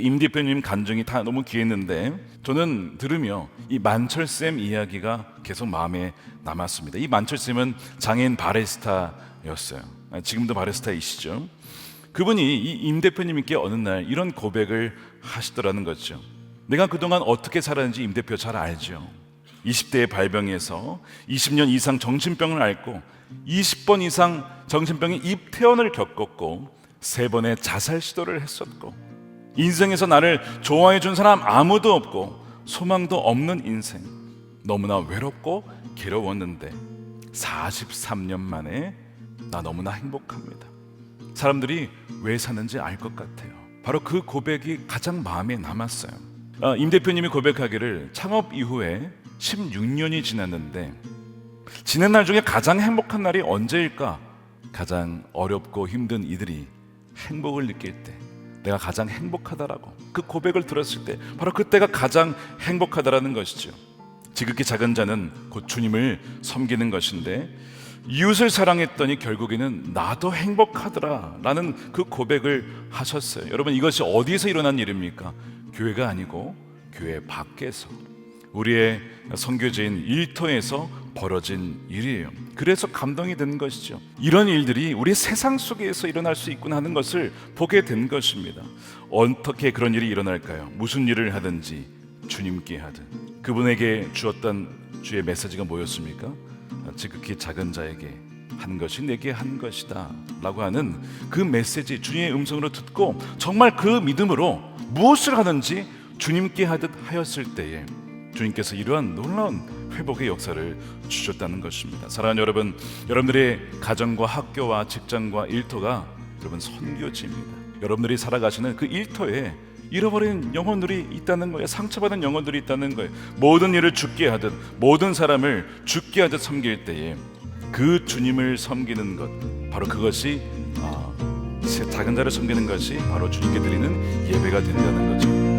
임 대표님 간증이 다 너무 귀했는데 저는 들으며 이 만철쌤 이야기가 계속 마음에 남았습니다. 이 만철쌤은 장애인 바리스타였어요. 아, 지금도 바리스타이시죠. 그분이 이 임 대표님께 어느 날 이런 고백을 하시더라는 거죠. 내가 그동안 어떻게 살았는지 임 대표 잘 알죠. 20대의 발병에서 20년 이상 정신병을 앓고 20번 이상 정신병의 입퇴원을 겪었고 세 번의 자살 시도를 했었고 인생에서 나를 좋아해 준 사람 아무도 없고 소망도 없는 인생 너무나 외롭고 괴로웠는데 43년 만에 나 너무나 행복합니다. 사람들이 왜 사는지 알 것 같아요. 바로 그 고백이 가장 마음에 남았어요. 아, 임 대표님이 고백하기를 창업 이후에 16년이 지났는데 지낸 날 중에 가장 행복한 날이 언제일까? 가장 어렵고 힘든 이들이 행복을 느낄 때 내가 가장 행복하다라고 그 고백을 들었을 때 바로 그때가 가장 행복하다라는 것이죠. 지극히 작은 자는 곧 주님을 섬기는 것인데 이웃을 사랑했더니 결국에는 나도 행복하더라라는 그 고백을 하셨어요. 여러분 이것이 어디서 일어난 일입니까? 교회가 아니고 교회 밖에서 우리의 선교제인 일터에서 벌어진 일이에요. 그래서 감동이 된 것이죠. 이런 일들이 우리 세상 속에서 일어날 수 있구나 하는 것을 보게 된 것입니다. 어떻게 그런 일이 일어날까요? 무슨 일을 하든지 주님께 하든 그분에게 주었던 주의 메시지가 뭐였습니까? 지극히 작은 자에게 한 것이 내게 한 것이다 라고 하는 그 메시지 주님의 음성으로 듣고 정말 그 믿음으로 무엇을 하든지 주님께 하듯 하였을 때에 주님께서 이러한 놀라운 회복의 역사를 주셨다는 것입니다. 사랑하는 여러분, 여러분들의 가정과 학교와 직장과 일터가 여러분 선교지입니다. 여러분들이 살아가시는 그 일터에 잃어버린 영혼들이 있다는 거예요. 상처받은 영혼들이 있다는 거예요. 모든 일을 죽게 하듯 모든 사람을 죽게 하듯 섬길 때에 그 주님을 섬기는 것 바로 그것이 아, 작은 자를 섬기는 것이 바로 주님께 드리는 예배가 된다는 거죠.